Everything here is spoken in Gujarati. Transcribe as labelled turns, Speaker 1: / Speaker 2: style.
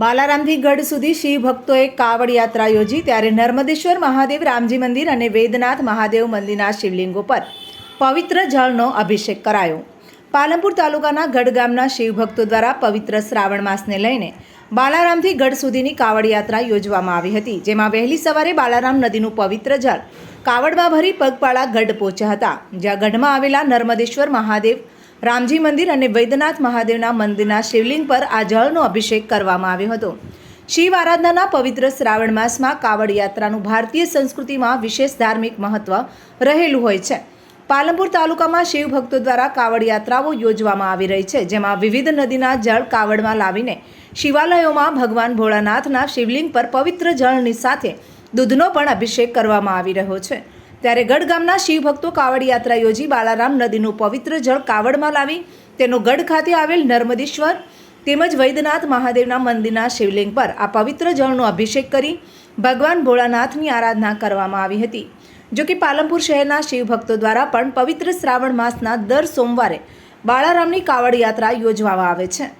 Speaker 1: બાલારામથી ગઢ સુધી શિવ ભક્તોએ કાવડ યાત્રા યોજી ત્યારે નર્મદેશ્વર મહાદેવ, રામજી મંદિર અને વેદનાથ મહાદેવ મંદિરના શિવલિંગો પર પવિત્ર જળનો અભિષેક કરાયો. પાલનપુર તાલુકાના ગઢ ગામના શિવભક્તો દ્વારા પવિત્ર શ્રાવણ માસને લઈને બાલારામથી ગઢ સુધીની કાવડ યાત્રા યોજવામાં આવી હતી, જેમાં વહેલી સવારે બાલારામ નદીનું પવિત્ર જળ કાવડમાં ભરી પગપાળા ગઢ પહોંચ્યા હતા, જ્યાં ગઢમાં આવેલા નર્મદેશ્વર મહાદેવ રામજી મંદિર અને વૈદ્યનાથ મહાદેવના મંદિરના શિવલિંગ પર આ જળનો અભિષેક કરવામાં આવ્યો હતો. શિવ આરાધનાના પવિત્ર શ્રાવણ માસમાં કાવડ યાત્રાનું ભારતીય સંસ્કૃતિમાં વિશેષ ધાર્મિક મહત્વ રહેલું હોય છે. પાલનપુર તાલુકામાં શિવ ભક્તો દ્વારા કાવડ યાત્રાઓ યોજવામાં આવી રહી છે, જેમાં વિવિધ નદીના જળ કાવડમાં લાવીને શિવાલયોમાં ભગવાન ભોળાનાથના શિવલિંગ પર પવિત્ર જળની સાથે દૂધનો પણ અભિષેક કરવામાં આવી રહ્યો છે. ત્યારે ગઢ ગામના શિવભક્તો કાવડ યાત્રા યોજી બાલારામ નદીનું પવિત્ર જળ કાવડમાં લાવી તેનો ગઢ ખાતે આવેલ નર્મદેશ્વર તેમજ વૈદ્યનાથ મહાદેવના મંદિરના શિવલિંગ પર આ પવિત્ર જળનો અભિષેક કરી ભગવાન ભોળાનાથની આરાધના કરવામાં આવી હતી. જો કે પાલનપુર શહેરના શિવભક્તો દ્વારા પણ પવિત્ર શ્રાવણ માસના દર સોમવારે બાળારામની કાવડ યાત્રા યોજવામાં આવે છે.